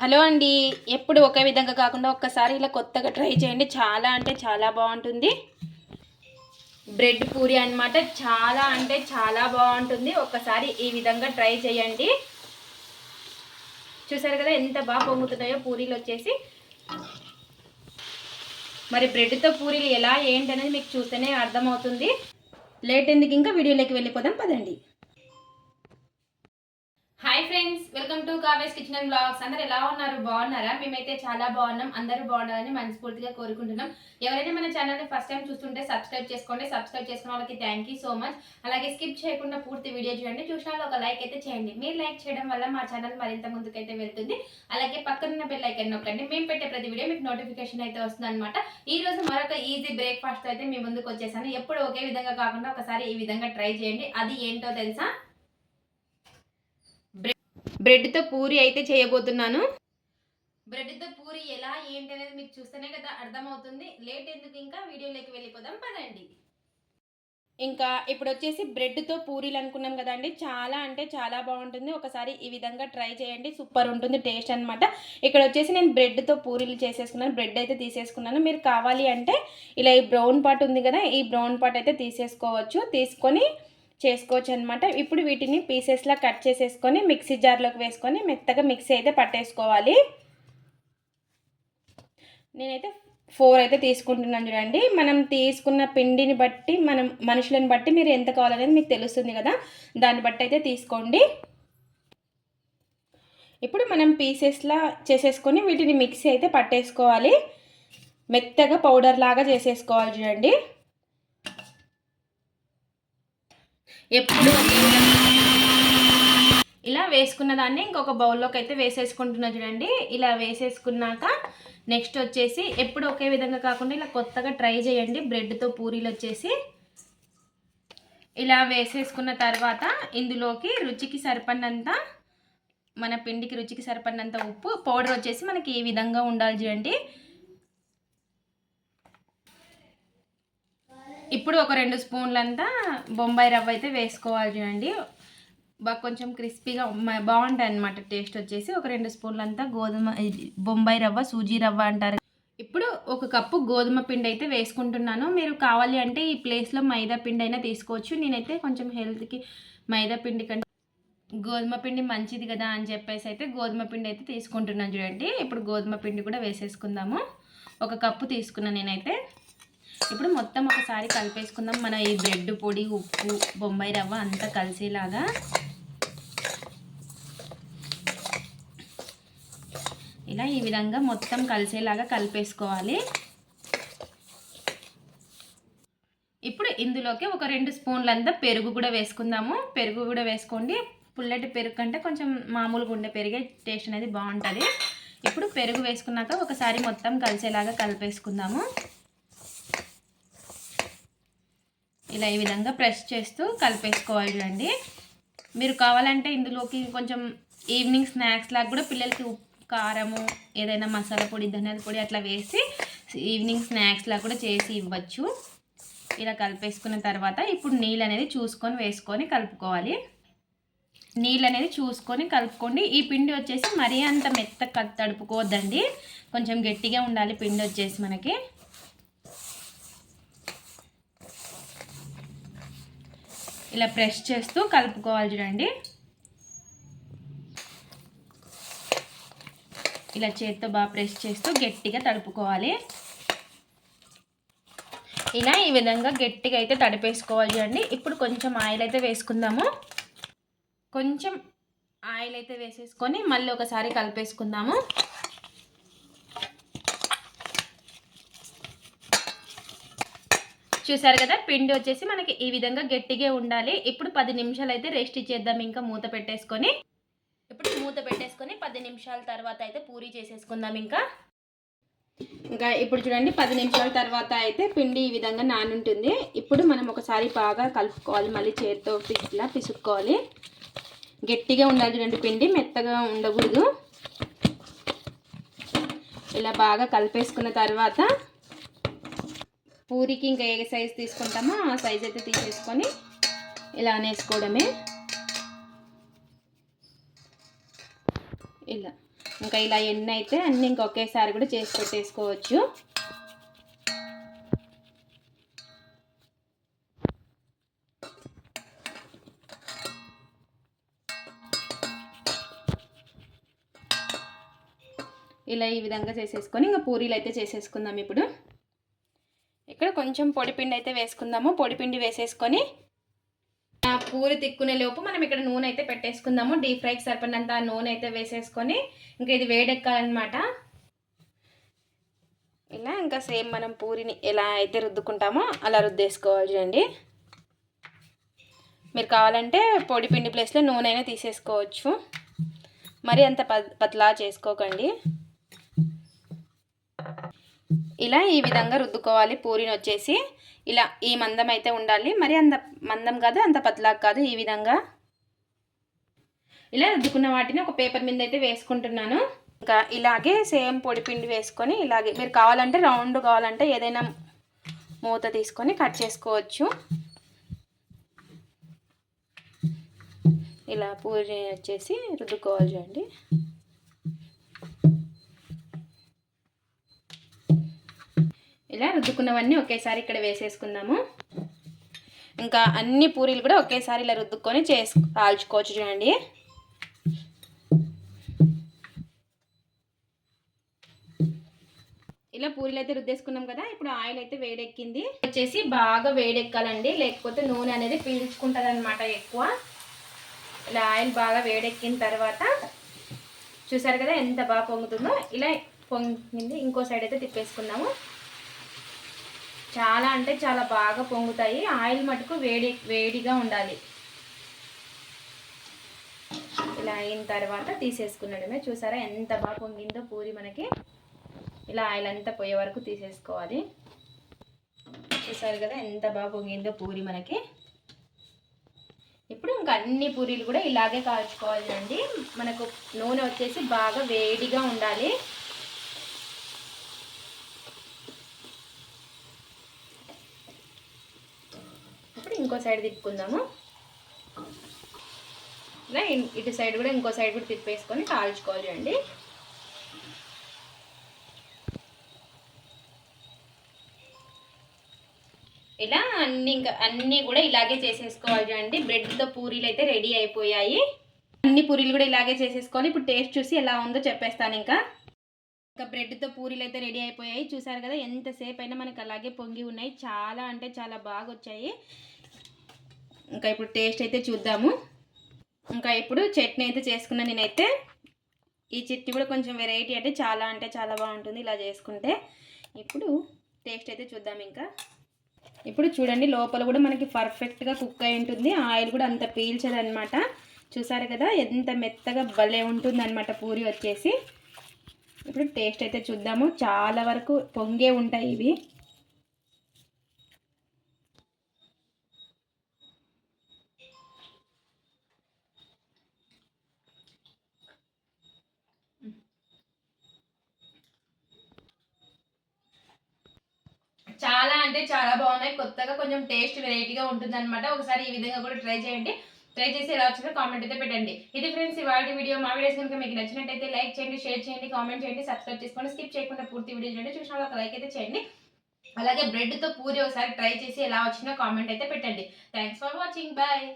Hello అండి. ఎప్పుడు ఒకే విధంగా కాకుండా ఒక్కసారి ఇలా కొత్తగా ట్రై చేయండి. చాలా అంటే చాలా బాగుంటుంది. బ్రెడ్ పూరి అన్నమాట చాలా అంటే చాలా బాగుంటుంది. ఒక్కసారి ఈ విధంగా ట్రై చేయండి. చూసారు కదా ఎంత బాగా పొంగుతున్నాయో పూరీలు వచ్చేసి. మరి బ్రెడ్తో పూరీలు ఎలా ఏంటి అనేది మీకు చూస్తేనే అర్థమవుతుంది. లేట్ ఎందుకు ఇంకా వీడియోలోకి వెళ్ళిపోదాం. పదండి. హాయ్ ఫ్రెండ్స్ వెల్కమ్ టు కావేస్ కిచెన్ అండ్ బ్లాగ్స్ అందరు ఎలా ఉన్నారు? బాగున్నారా? మేమైతే చాలా బాగున్నాం. అందరూ బాగున్నారని మనస్ఫూర్తిగా కోరుకుంటున్నాం. ఎవరైనా మన ఛానల్ని ఫస్ట్ టైం చూస్తుంటే సబ్స్క్రైబ్ చేసుకోండి. సబ్స్క్రైబ్ చేసుకున్న వాళ్ళకి థ్యాంక్ యూ సో మచ్ అలాగే స్కిప్ చేయకుండా పూర్తి వీడియో చూడండి. చూసిన వాళ్ళు ఒక లైక్ అయితే చేయండి. మీరు లైక్ చేయడం వల్ల మా ఛానల్ మరింత ముందుకైతే వెళ్తుంది. అలాగే పక్కనున్న బెల్ ఐకన్ నొక్కండి. మేము పెట్టే ప్రతి వీడియో మీకు నోటిఫికేషన్ అయితే వస్తుంది అనమాట ఈ రోజు మరొక ఈజీ బ్రేక్ఫాస్ట్ అయితే మీ ముందుకు వచ్చేసాను. ఎప్పుడు ఒకే విధంగా కాకుండా ఒకసారి ఈ విధంగా ట్రై చేయండి. అది ఏంటో తెలుసా? బ్రెడ్తో పూరి అయితే చేయబోతున్నాను. బ్రెడ్తో పూరి ఎలా ఏంటి అనేది మీకు చూస్తేనే కదా అర్థమవుతుంది. లేట్ ఎందుకు ఇంకా? వీడియోలోకి వెళ్ళిపోదాం పదండి. ఇంకా ఇప్పుడు వచ్చేసి బ్రెడ్తో పూరీలు అనుకున్నాం కదండి. చాలా అంటే చాలా బాగుంటుంది. ఒకసారి ఈ విధంగా ట్రై చేయండి. సూపర్ ఉంటుంది టేస్ట్ అనమాట ఇక్కడ వచ్చేసి నేను బ్రెడ్తో పూరీలు చేసేసుకున్నాను. బ్రెడ్ అయితే తీసేసుకున్నాను. మీరు కావాలి అంటే ఇలా ఈ బ్రౌన్ పార్ట్ ఉంది కదా ఈ బ్రౌన్ పార్ట్ అయితే తీసేసుకోవచ్చు. తీసుకొని చేసుకోవచ్చు అనమాట ఇప్పుడు వీటిని పీసెస్లా కట్ చేసేసుకొని మిక్సీ జార్లోకి వేసుకొని మెత్తగా మిక్సీ అయితే పట్టేసుకోవాలి. నేనైతే ఫోర్ అయితే తీసుకుంటున్నాను చూడండి. మనం తీసుకున్న పిండిని బట్టి మనం మనుషులను బట్టి మీరు ఎంత కావాలనేది మీకు తెలుస్తుంది కదా. దాన్ని బట్టి అయితే తీసుకోండి. ఇప్పుడు మనం పీసెస్లా చేసేసుకొని వీటిని మిక్సీ అయితే పట్టేసుకోవాలి. మెత్తగా పౌడర్ లాగా చేసేసుకోవాలి చూడండి. ఎప్పుడు ఇలా వేసుకున్న దాన్ని ఇంకొక బౌల్లోకి అయితే వేసేసుకుంటున్నా చూడండి. ఇలా వేసేసుకున్నాక నెక్స్ట్ వచ్చేసి ఎప్పుడు ఒకే విధంగా కాకుండా ఇలా కొత్తగా ట్రై చేయండి. బ్రెడ్తో పూరీలు వచ్చేసి ఇలా వేసేసుకున్న తర్వాత ఇందులోకి రుచికి సరిపడినంత మన పిండికి రుచికి సరిపడినంత ఉప్పు పౌడర్ వచ్చేసి మనకి ఈ విధంగా ఉండాలి చూడండి. ఇప్పుడు ఒక రెండు స్పూన్లంతా బొంబాయి రవ్వ అయితే వేసుకోవాలి చూడండి. బాగా కొంచెం క్రిస్పీగా బాగుంటాయి అనమాట టేస్ట్ వచ్చేసి. ఒక రెండు స్పూన్లంతా గోధుమ బొంబాయి రవ్వ సూజీ రవ్వ అంటారు. ఇప్పుడు ఒక కప్పు గోధుమ పిండి అయితే వేసుకుంటున్నాను. మీరు కావాలి అంటే ఈ ప్లేస్లో మైదా పిండి అయినా తీసుకోవచ్చు. నేనైతే కొంచెం హెల్త్కి మైదా పిండి కంటే గోధుమ పిండి మంచిది కదా అని చెప్పేసి అయితే గోధుమ పిండి అయితే తీసుకుంటున్నాను చూడండి. ఇప్పుడు గోధుమ పిండి కూడా వేసేసుకుందాము. ఒక కప్పు తీసుకున్నాను నేనైతే. ఇప్పుడు మొత్తం ఒకసారి కలిపేసుకుందాం. మన ఈ బ్రెడ్ పొడి ఉప్పు బొంబాయి రవ్వ అంతా కలిసేలాగా. ఇలా ఈ విధంగా మొత్తం కలిసేలాగా కలిపేసుకోవాలి. ఇప్పుడు ఇందులోకి ఒక రెండు స్పూన్లంతా పెరుగు కూడా వేసుకుందాము. పెరుగు కూడా వేసుకోండి. పుల్లటి పెరుగు కంటే కొంచెం మామూలుగా ఉండే పెరిగే టేస్ట్ అనేది బాగుంటుంది. ఇప్పుడు పెరుగు వేసుకున్నాక ఒకసారి మొత్తం కలిసేలాగా కలిపేసుకుందాము. ఇలా ఈ విధంగా ప్రెస్ చేస్తూ కలిపేసుకోవాలి చూడండి. మీరు కావాలంటే ఇందులోకి కొంచెం ఈవినింగ్ స్నాక్స్ లాగా కూడా పిల్లలకి ఉప్పు కారము ఏదైనా మసాలా పొడి ధనియాల పొడి అట్లా వేసి ఈవినింగ్ స్నాక్స్ లాగా కూడా చేసి ఇవ్వచ్చు. ఇలా కలిపేసుకున్న తర్వాత ఇప్పుడు నీళ్ళు అనేది చూసుకొని వేసుకొని కలుపుకోవాలి. నీళ్ళు అనేది చూసుకొని కలుపుకోండి. ఈ పిండి వచ్చేసి మరీ అంత మెత్త తడుపుకోవద్దండి కొంచెం గట్టిగా ఉండాలి పిండి వచ్చేసి మనకి. ఇలా ప్రెస్ చేస్తూ కలుపుకోవాలి చూడండి. ఇలా చేత్తో బాగా ప్రెస్ చేస్తూ గట్టిగా తడుపుకోవాలి. ఇలా ఈ విధంగా గట్టిగా అయితే తడిపేసుకోవాలి చూడండి. ఇప్పుడు కొంచెం ఆయిల్ అయితే వేసుకుందాము. కొంచెం ఆయిల్ అయితే వేసేసుకొని మళ్ళీ ఒకసారి కలిపేసుకుందాము. చూసారు కదా పిండి వచ్చేసి మనకి ఈ విధంగా గట్టిగా ఉండాలి. ఇప్పుడు పది నిమిషాలు అయితే రెస్ట్ ఇచ్చేద్దాం ఇంకా మూత పెట్టేసుకొని. ఇప్పుడు మూత పెట్టేసుకొని పది నిమిషాల తర్వాత అయితే పూరి చేసేసుకుందాం ఇంకా. ఇంకా ఇప్పుడు చూడండి పది నిమిషాల తర్వాత అయితే పిండి ఈ విధంగా నానుంటుంది. ఇప్పుడు మనం ఒకసారి బాగా కలుపుకోవాలి మళ్ళీ చేతితో పిసిలా పిసుక్కోవాలి. గట్టిగా ఉండాలి చూడండి పిండి మెత్తగా ఉండకూడదు. ఇలా బాగా కలిపేసుకున్న తర్వాత పూరికి ఇంకా ఏ సైజ్ తీసుకుంటామో ఆ సైజ్ అయితే తీసేసుకొని ఇలా అనేసుకోవడమే. ఇలా. ఇంకా ఇలా ఎన్ని అయితే అన్ని ఇంకా ఒకేసారి కూడా చేసి పెట్టేసుకోవచ్చు. ఇలా ఈ విధంగా చేసేసుకొని ఇంకా పూరీలు అయితే చేసేసుకుందాం ఇప్పుడు. ఇక్కడ కొంచెం పొడిపిండి అయితే వేసుకుందాము. పొడిపిండి వేసేసుకొని పూరి తిక్కునే లోపు మనం ఇక్కడ నూనె అయితే పెట్టేసుకుందాము. డీప్ ఫ్రైకి సరిపడినంత నూనె అయితే వేసేసుకొని ఇంకా ఇది వేడెక్కాలన్నమాట. ఇలా ఇంకా సేమ్ మనం పూరిని ఎలా అయితే రుద్దుకుంటామో అలా రుద్దేసుకోవాలి చూడండి. మీరు కావాలంటే పొడి పిండి ప్లేస్లో నూనె అయినా తీసేసుకోవచ్చు. మరి అంత పతలా చేసుకోకండి. ఇలా ఈ విధంగా రుద్దుకోవాలి. పూరిని వచ్చేసి ఇలా ఈ మందం అయితే ఉండాలి. మరి అంత మందం కాదు అంత పతలాగా కాదు ఈ విధంగా. ఇలా రుద్దుకున్న వాటిని ఒక పేపర్ మీద అయితే వేసుకుంటున్నాను. ఇంకా ఇలాగే సేమ్ పొడి పిండి వేసుకొని ఇలాగే మీరు కావాలంటే రౌండ్ కావాలంటే ఏదైనా మూత తీసుకొని కట్ చేసుకోవచ్చు. ఇలా పూరి వచ్చేసి రుద్దుకోవాలి చూడండి. రుద్దుకున్నవన్నీ ఒకేసారి ఇక్కడ వేసేసుకుందాము. ఇంకా అన్ని పూరీలు కూడా ఒకేసారి ఇలా రుద్దుకొని చేసు కాల్చుకోవచ్చు చూడండి. ఇలా పూరీలు అయితే రుద్దేసుకున్నాం కదా ఇప్పుడు ఆయిల్ అయితే వేడెక్కింది. వచ్చేసి బాగా వేడెక్కాలండి లేకపోతే నూనె అనేది పీల్చుకుంటుంది అనమాట ఎక్కువ. ఇలా ఆయిల్ బాగా వేడెక్కిన తర్వాత చూసారు కదా ఎంత బాగా పొంగుతుందో ఇలా పొంగింది. ఇంకో సైడ్ అయితే తిప్పేసుకున్నాము చాలా అంటే చాలా బాగా పొంగుతాయి. ఆయిల్ మటుకు వేడి వేడిగా ఉండాలి. ఇలా అయిన తర్వాత తీసేసుకున్నడమే చూసారా ఎంత బాగా పొంగిందో పూరి మనకి. ఇలా ఆయిల్ అంతా పోయే వరకు తీసేసుకోవాలి. చూసారు కదా ఎంత బాగా పొంగిందో పూరి మనకి. ఇప్పుడు ఇంకా అన్ని పూరీలు కూడా ఇలాగే కాల్చుకోవాలి అండి మనకు నూనె వచ్చేసి బాగా వేడిగా ఉండాలి. ఇంకో సైడ్ తిప్పుకుందాము. ఇలా ఇటు సైడ్ కూడా ఇంకో సైడ్ కూడా తిప్పేసుకొని కాల్చుకోవాలి అండి ఇలా అన్ని ఇంకా అన్నీ కూడా ఇలాగే చేసేసుకోవాలి అండి బ్రెడ్తో పూరీలు అయితే రెడీ అయిపోయాయి. అన్ని పూరీలు కూడా ఇలాగే చేసేసుకొని ఇప్పుడు టేస్ట్ చూసి ఎలా ఉందో చెప్పేస్తాను ఇంకా. ఇంకా బ్రెడ్తో పూరీలు అయితే రెడీ అయిపోయాయి. చూసారు కదా ఎంతసేపు అయినా మనకి అలాగే పొంగి ఉన్నాయి. చాలా అంటే చాలా బాగా వచ్చాయి. ఇంకా ఇప్పుడు టేస్ట్ అయితే చూద్దాము. ఇంకా ఇప్పుడు చట్నీ అయితే చేసుకున్నా నేనైతే. ఈ చట్నీ కూడా కొంచెం వెరైటీ అంటే చాలా అంటే చాలా బాగుంటుంది ఇలా చేసుకుంటే. ఇప్పుడు టేస్ట్ అయితే చూద్దాం ఇంకా. ఇప్పుడు చూడండి లోపల కూడా మనకి పర్ఫెక్ట్గా కుక్ అయి ఉంటుంది. ఆయిల్ కూడా అంత పీల్చదనమాట చూసారు కదా ఎంత మెత్తగా భలే ఉంటుంది అనమాట పూరి వచ్చేసి. ఇప్పుడు టేస్ట్ అయితే చూద్దాము. చాలా వరకు పొంగే ఉంటాయి ఇవి చాలా అంటే చాలా బాగున్నాయి. కొత్తగా కొంచెం టేస్ట్ వెరైటీగా ఉంటుంది అనమాట ఒకసారి ఈ విధంగా కూడా ట్రై చేయండి. ట్రై చేసి ఎలా వచ్చిందో కామెంట్ అయితే పెట్టండి. ఇది ఫ్రెండ్స్ ఇవాళ వీడియో మా వీడియోస్ కనుక మీకు నచ్చినట్టయితే లైక్ చేయండి షేర్ చేయండి కామెంట్ చేయండి సబ్స్క్రైబ్ చేసుకోండి. స్కిప్ చేయకుండా పూర్తి వీడియో చూడండి. చూసిన ఒక లైక్ అయితే చేయండి. అలాగే బ్రెడ్తో పూరి ఒకసారి ట్రై చేసి ఎలా వచ్చిందో కామెంట్ అయితే పెట్టండి. Thanks for watching bye